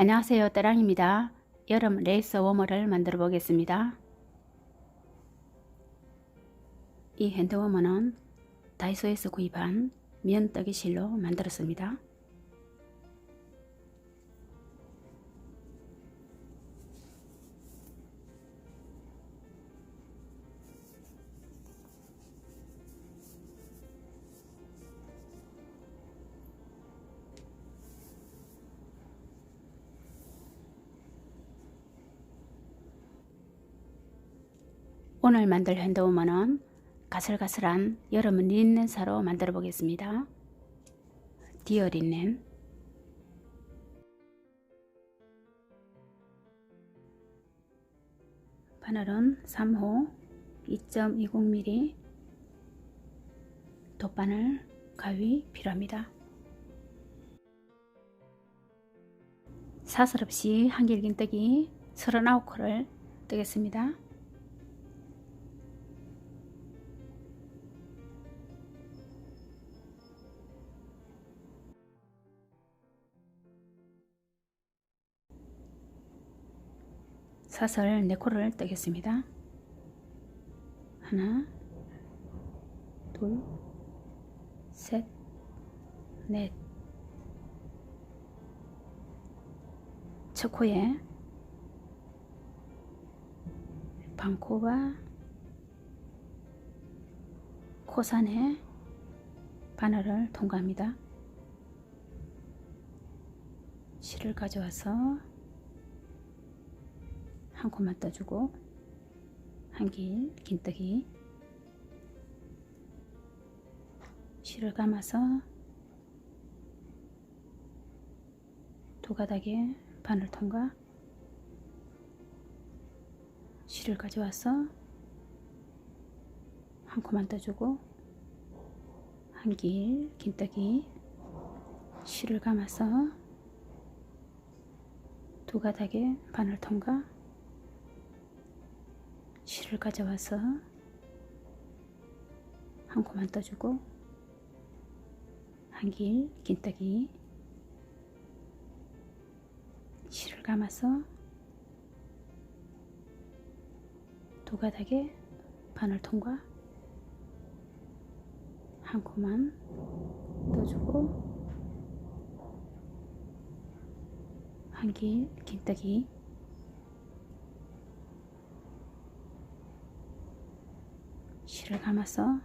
안녕하세요 따랑입니다. 여름 레이스 워머를 만들어 보겠습니다. 이 핸드워머는 다이소에서 구입한 면떡이 실로 만들었습니다. 오늘 만들 핸드워머는 가슬가슬한 여름 린넨사로 만들어 보겠습니다. 디어 린넨 바늘은 3호 2.20mm 돗바늘 가위 필요합니다. 사슬 없이 한길긴 뜨기 39코를 뜨겠습니다. 사슬 4코를 뜨겠습니다. 하나, 둘, 셋, 넷. 첫 코에 반코와 코산에 바늘을 통과합니다. 실을 가져와서 한 코만 떠주고 한길 긴뜨기 실을 감아서 두 가닥에 바늘 통과 실을 가져와서 한 코만 떠주고 한길 긴뜨기 실을 감아서 두 가닥에 바늘 통과 실을 가져와서 한 코만 떠주고 한길 긴뜨기 실을 감아서 두 가닥에 바늘 통과 한 코만 떠주고 한길 긴뜨기 실을 감아서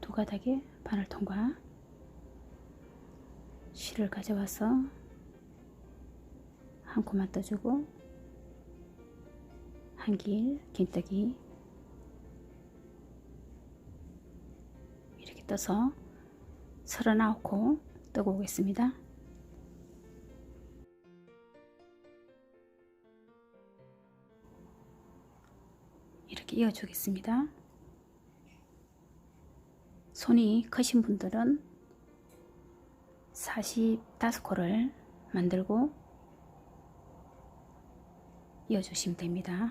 두 가닥에 바늘 통과 실을 가져와서 한 코만 떠주고 한길 긴뜨기 이렇게 떠서 39코 뜨고 오겠습니다. 이렇게 이어주겠습니다. 손이 크신 분들은 45코를 만들고 이어주시면 됩니다.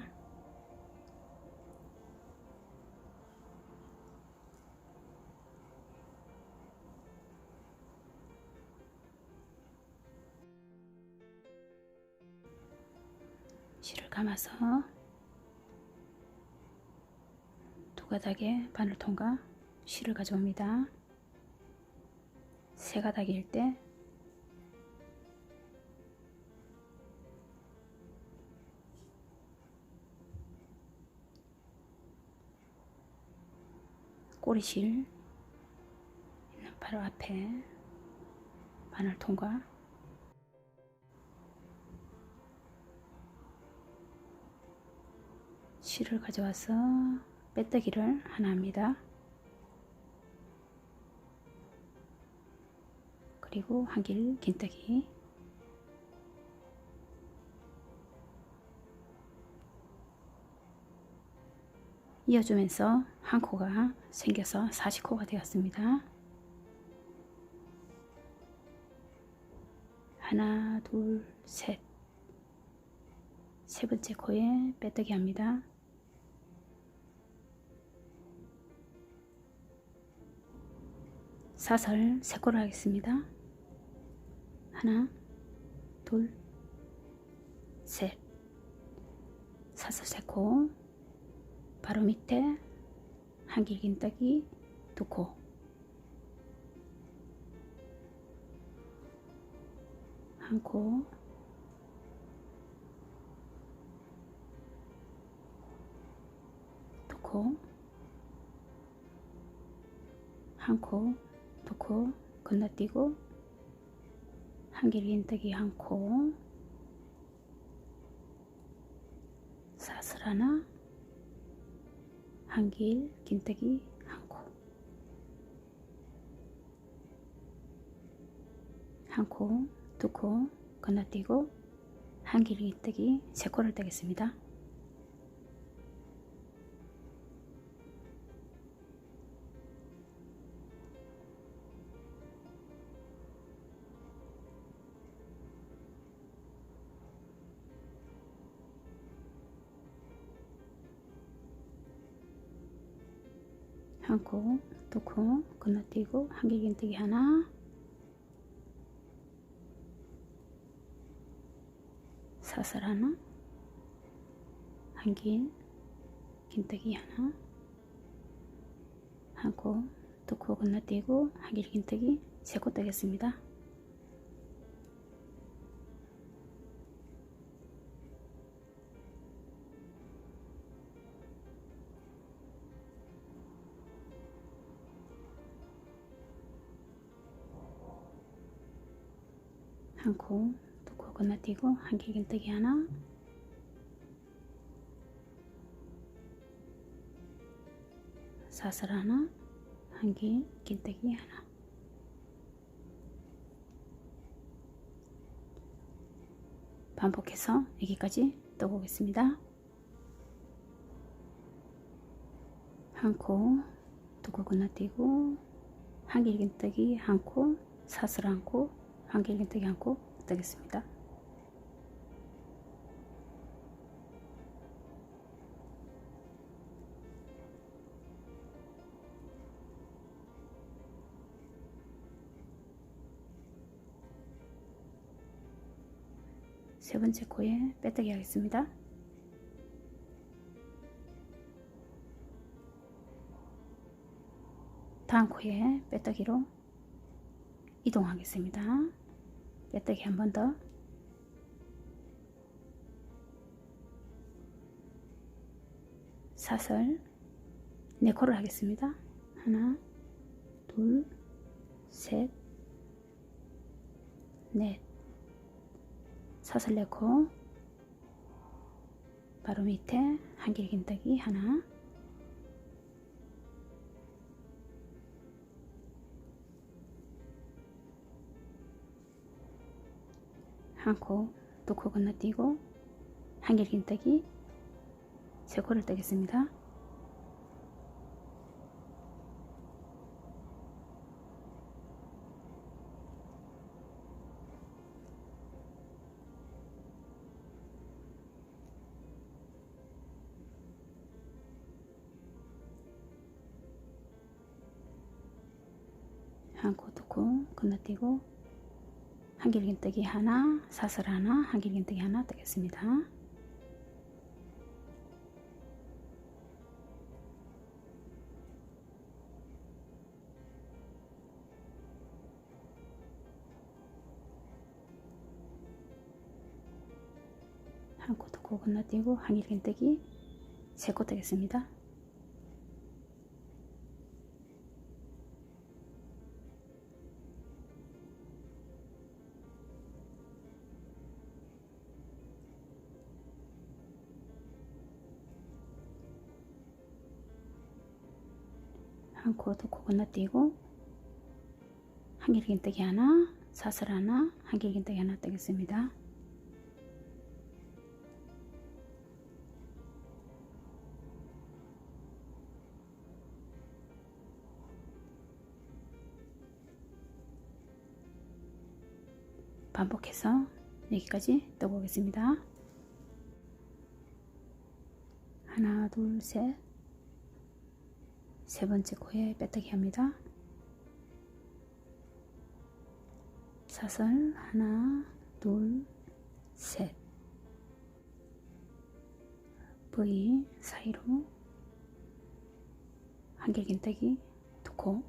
실을 감아서 두 가닥에 바늘 통과 실을 가져옵니다. 세 가닥일 때 꼬리실 있는 바로 앞에 바늘 통과 실을 가져와서 빼뜨기를 하나 합니다. 그리고 한길 긴뜨기 이어주면서 한 코가 생겨서 40코가 되었습니다. 하나, 둘, 셋. 세 번째 코에 빼뜨기 합니다. 사설 세 코를 하겠습니다. 하나, 둘, 셋. 사슬 세코. 바로 밑에 한길긴 떡이 두 코. 한 코. 두 코. 한 코, 두코 건너뛰고 한길긴떡이 한 코. 사슬 하나, 한길 긴뜨기 한 코, 한 코, 두코 건너뛰고 한길 긴뜨기 세 코를 떼겠습니다. 한 코, 두코 건너뛰고 한길 긴뜨기 하나. 사슬 하나. 한길 긴뜨기 하나. 한 코, 두코 건너뛰고 한길 긴뜨기 세코 떼겠습니다. 한 코, 두코 건너뛰고 한 길 긴뜨기 하나 사슬 하나 한길 긴뜨기 하나 반복해서 여기까지 떠보겠습니다. 한 코, 두코 건너뛰고 한길 긴뜨기 한 코, 사슬 한 코, 한길 긴뜨기 한코 뜨겠습니다. 세 번째 코에 빼뜨기 하겠습니다. 다음 코에 빼뜨기로 이동하겠습니다. 빼뜨기 한 번 더. 사슬 네 코를 하겠습니다. 하나, 둘, 셋, 넷. 사슬 네코 바로 밑에 한길 긴뜨기 하나 한 코, 두 코 건너뛰고 한길 긴 뜨기 세 코를 뜨겠습니다. 한 코, 두 코 건너뛰고 한길 긴뜨기 하나, 사슬 하나, 한길 긴뜨기 하나 뜨겠습니다. 한 코, 두코 건너뛰고 한길 긴뜨기 세코 뜨겠습니다. 건너뛰고 한길 긴뜨기 하나, 사슬 하나, 한길 긴뜨기 하나 뜨겠습니다. 반복해서 여기까지 떠보겠습니다. 하나, 둘, 셋. 세 번째 코에 빼뜨기 합니다. 사슬 하나 둘 셋 V 사이로 한길긴뜨기 두 코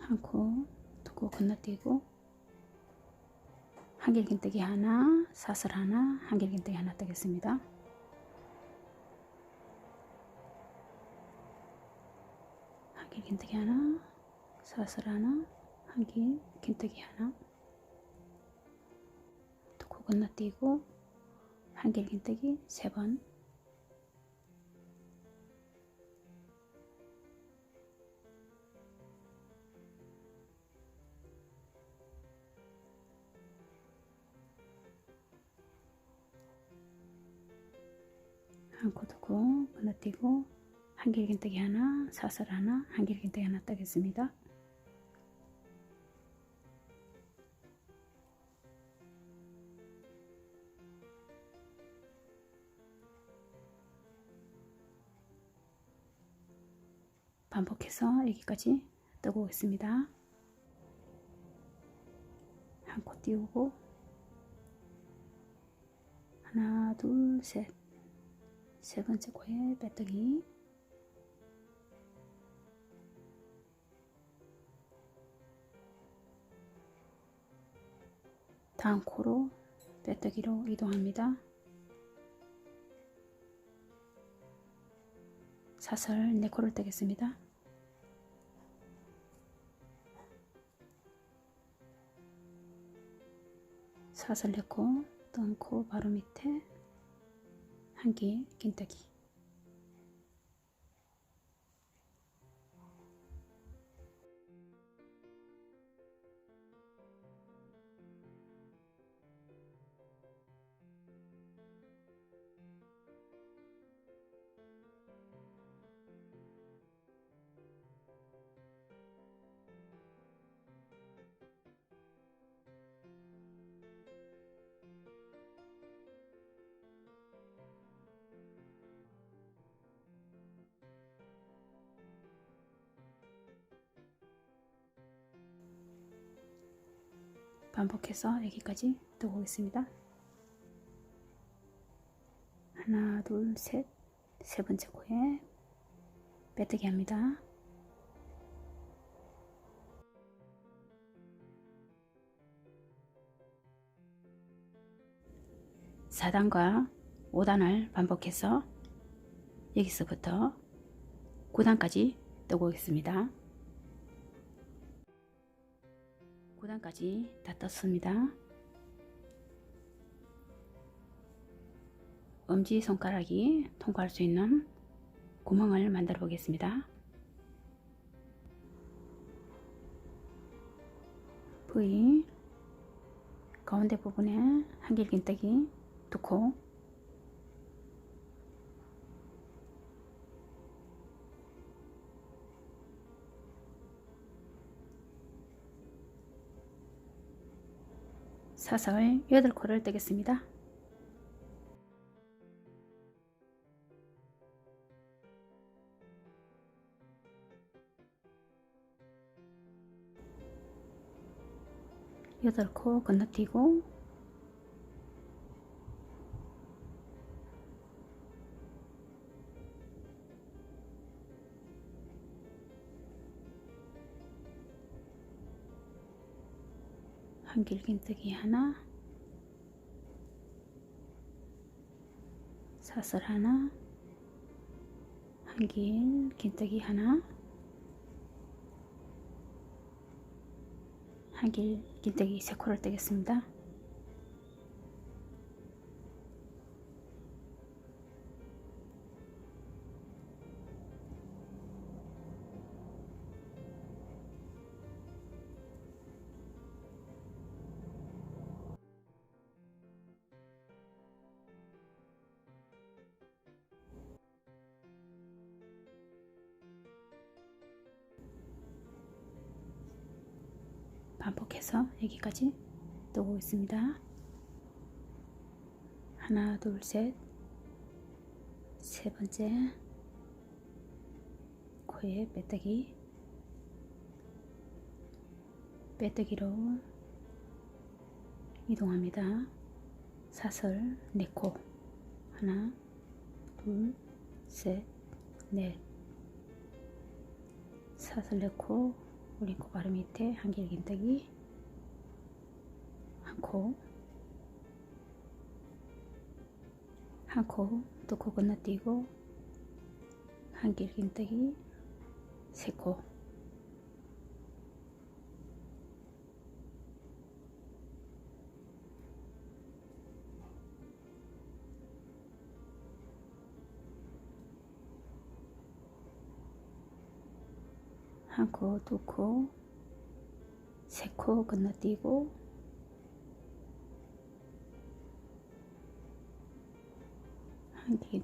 한 코 두 코 건너뛰고 한길긴뜨기 하나 사슬 하나 한길긴뜨기 하나 뜨겠습니다. 한길긴뜨기 하나 사슬 하나 한길긴뜨기 하나. 두코 건너뛰고 한길긴뜨기 세 번 한코 두코 건너뛰고 한길긴뜨기 하나 사슬 하나 한길긴뜨기 하나 따겠습니다. 반복해서 여기까지 뜨고 오겠습니다. 한 코 띄우고 하나 둘 셋 세 번째 코에 빼뜨기 다음 코로 빼뜨기로 이동합니다. 사슬 4코를 뜨겠습니다. 사슬 4코, 뜬코 바로 밑에 한길 반복해서 여기까지 뜨고 오겠습니다. 하나, 둘, 셋, 세 번째 코에 빼뜨기 합니다. 4단과 5단을 반복해서 여기서부터 9단까지 뜨고 오겠습니다. 9단까지 다 떴습니다. 엄지손가락이 통과할 수 있는 구멍을 만들어 보겠습니다. V 가운데 부분에 한길긴뜨기 두코 사슬 8코를 뜨겠습니다. 여덟 코 건너뛰고 길긴뜨기 하나 사슬 하나 한길 긴뜨기 하나 한길 긴뜨기 세 코를 뜨겠습니다. 여기까지 뜨고 있습니다. 하나, 둘, 셋, 세 번째. 코에 빼뜨기. 빼뜨기로 이동합니다. 사슬 네코. 하나 둘 셋 넷. 사슬 네코. 올린 코 바로 밑에 한길 긴뜨기 한코 한 코, 두코 건너뛰고 한길 긴뜨기 세코한 코, 두 코, 세코 건너뛰고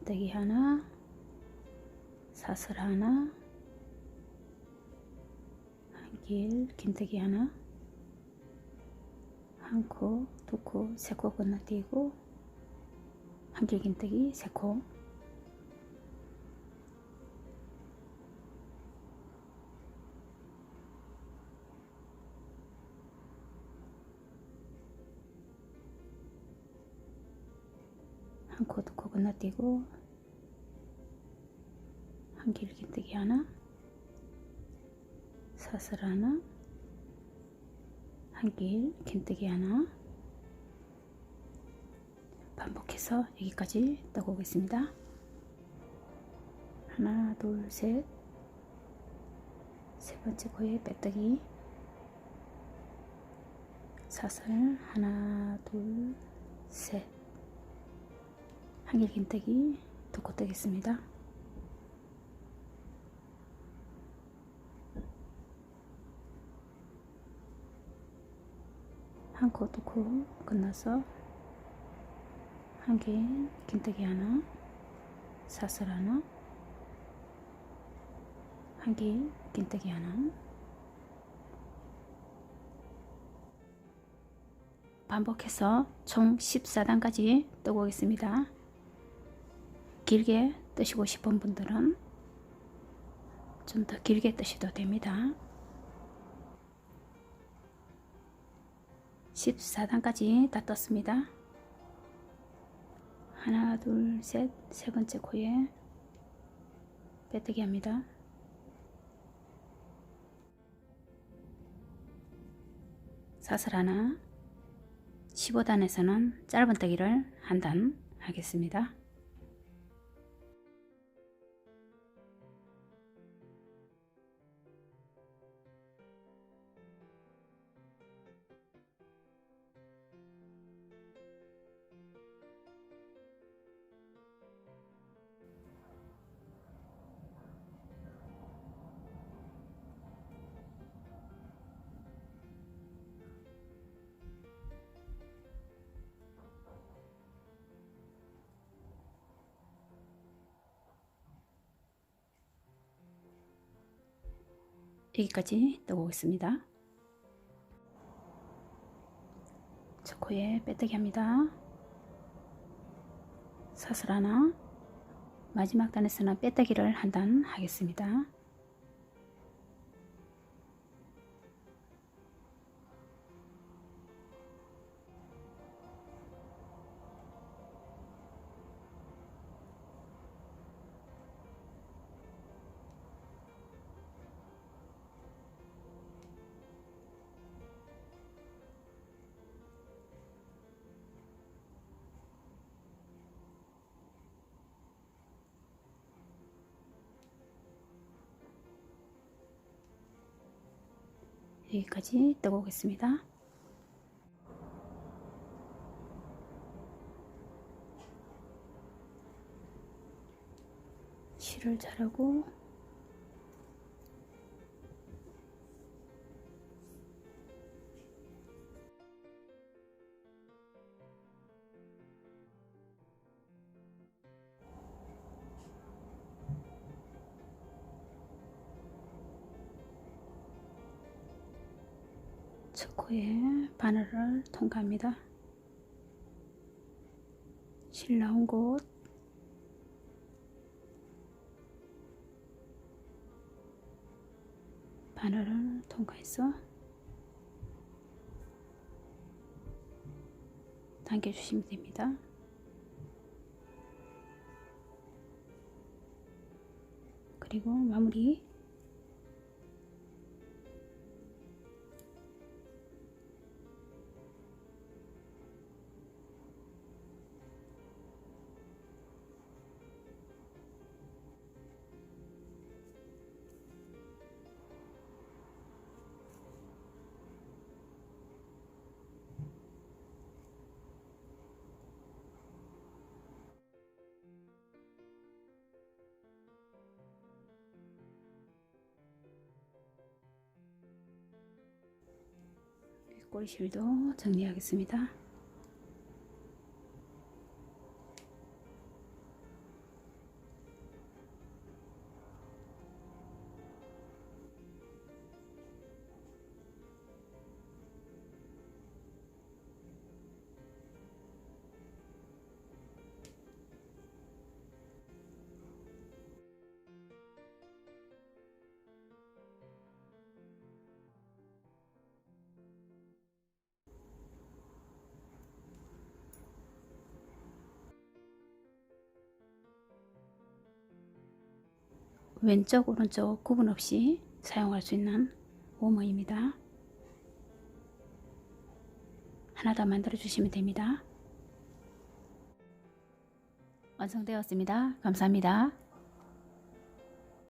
한 긴뜨기 하나, 사슬 하나, 한길 긴뜨기 하나, 한 코, 두 코, 세 코 건너뛰고 한길 긴뜨기 세 코. 한 코, 두 코 건너뛰고 한 길 긴뜨기 하나 사슬 하나 한길 긴뜨기 하나 반복해서 여기까지 떠고 오겠습니다. 하나 둘 셋 세 번째 코에 빼뜨기 사슬 하나 둘 셋 한길 긴뜨기 두코 뜨겠습니다. 한 코, 두코 끝나서 한길 긴뜨기 하나 사슬 하나 한길 긴뜨기 하나 반복해서 총 14단까지 뜨고 오겠습니다. 길게 뜨시고 싶은 분들은 좀 더 길게 뜨셔도 됩니다. 14단까지 다 떴습니다. 하나, 둘, 셋, 세 번째 코에 빼뜨기 합니다. 사슬 하나, 15단에서는 짧은 뜨기를 한 단 하겠습니다. 여기까지 떠보겠습니다. 초코에 빼뜨기 합니다. 사슬 하나 마지막 단에서는 빼뜨기를 한 단 하겠습니다. 여기까지 뜨고 오겠습니다. 실을 자르고 스코의 바늘을 통과합니다. 실 나온 곳 바늘을 통과해서 당겨주시면 됩니다. 그리고 마무리 꼬리실도 정리하겠습니다. 왼쪽 오른쪽 구분 없이 사용할 수 있는 워머입니다. 하나 더 만들어 주시면 됩니다. 완성되었습니다. 감사합니다.